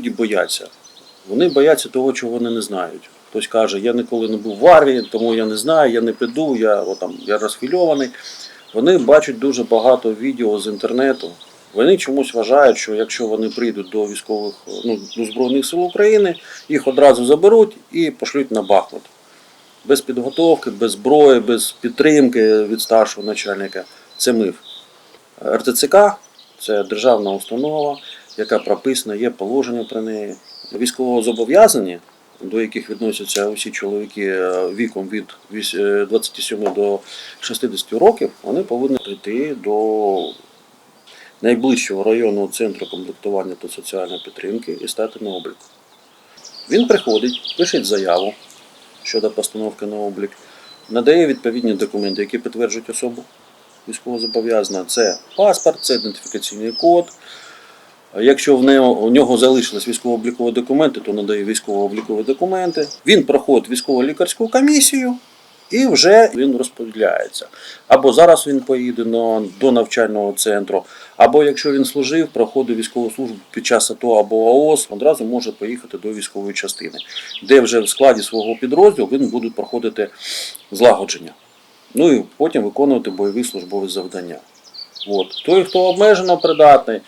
люди бояться. Вони бояться того, чого вони не знають. Хтось каже, я ніколи не був в армії, тому я не знаю, я не піду, я, о, там, я розхвильований. Вони бачать дуже багато відео з інтернету. Вони чомусь вважають, що якщо вони прийдуть до військових ну, до Збройних сил України, їх одразу заберуть і пошлють на Бахмут. Без підготовки, без зброї, без підтримки від старшого начальника. Це миф. РТЦК це державна установа, яка прописана, є положення про неї. Військовозобов'язані, до яких відносяться усі чоловіки е, віком від е, 27 до 60 років, вони повинні прийти до найближчого районного центру комплектування та соціальної підтримки і стати на облік. Він приходить, пише заяву щодо постановки на облік, надає відповідні документи, які підтверджують особу військовозобов'язаного. Це паспорт, це ідентифікаційний код. Якщо в нього, у нього залишились військово-облікові документи, то надає військово-облікові документи. Він проходить військово-лікарську комісію і вже він розподіляється. Або зараз він поїде на, до навчального центру, або якщо він служив, проходив військову службу під час АТО або АОС, одразу може поїхати до військової частини, де вже в складі свого підрозділу він буде проходити злагодження. Ну і потім виконувати бойові службові завдання. От. Той, хто обмежено придатний,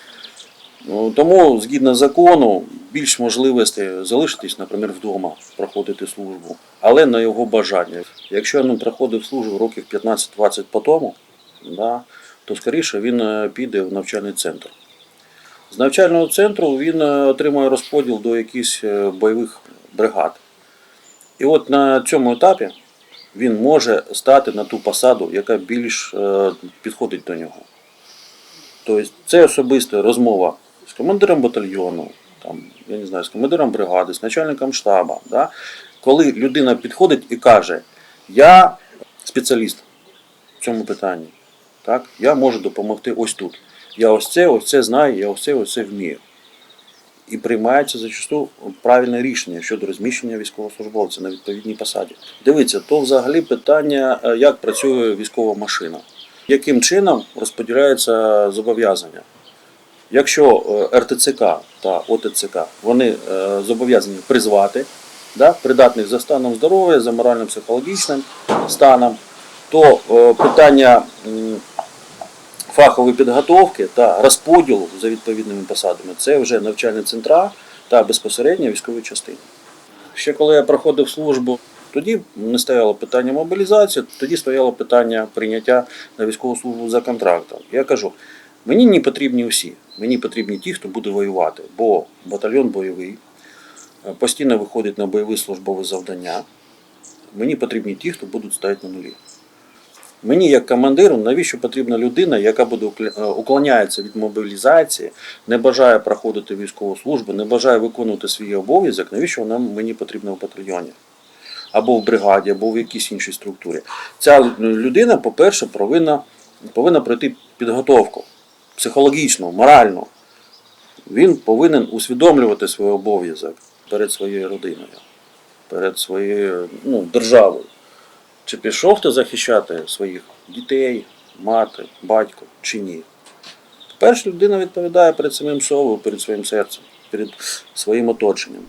Тому, згідно закону, більш можливостей залишитись, наприклад, вдома, проходити службу, але на його бажання. Якщо він проходив службу років 15-20 по тому, да, то скоріше він е, піде в навчальний центр. З навчального центру він е, отримує розподіл до якихось е, бойових бригад. І от на цьому етапі він може стати на ту посаду, яка більш підходить до нього. Тобто це особиста розмова командиром батальйону, там, я не знаю, з командиром бригади, з начальником штабу. Да? Коли людина підходить і каже, я спеціаліст в цьому питанні, так? я можу допомогти ось тут. Я ось це, ось це знаю, я ось це, ось це вмію. І приймається зачасту правильне рішення щодо розміщення військовослужбовця на відповідній посаді. Дивіться, то взагалі питання, е, як працює військова машина яким чином розподіляються зобов'язання. Якщо е, РТЦК та ОТЦК вони е, зобов'язані призвати да, придатних за станом здоров'я, за морально-психологічним станом, то е, питання фахової підготовки та розподілу за відповідними посадами це вже навчальні центра та безпосередньо військові частини. Ще коли я проходив службу, тоді не стояло питання мобілізації, тоді стояло питання прийняття на військову службу за контрактом. Я кажу, мені не потрібні усі, мені потрібні ті, хто буде воювати, бо батальйон бойовий, е, постійно виходить на бойові службові завдання. Мені потрібні ті, хто будуть стояти на нулі. Мені, як командиру, навіщо потрібна людина, яка буде е, уклоняється від мобілізації, не бажає проходити військову службу, не бажає виконувати свій обов'язок, навіщо вона мені потрібна в батальйоні? Або в бригаді, або в якійсь іншій структурі. Ця людина, по-перше, повинна, повинна пройти підготовку психологічну, моральну. Він повинен усвідомлювати свій обов'язок перед своєю родиною, перед своєю ну, державою. Чи пішов ти захищати своїх дітей, мати, батько чи ні? Перша людина відповідає перед самим собою, перед своїм серцем, перед своїм оточенням.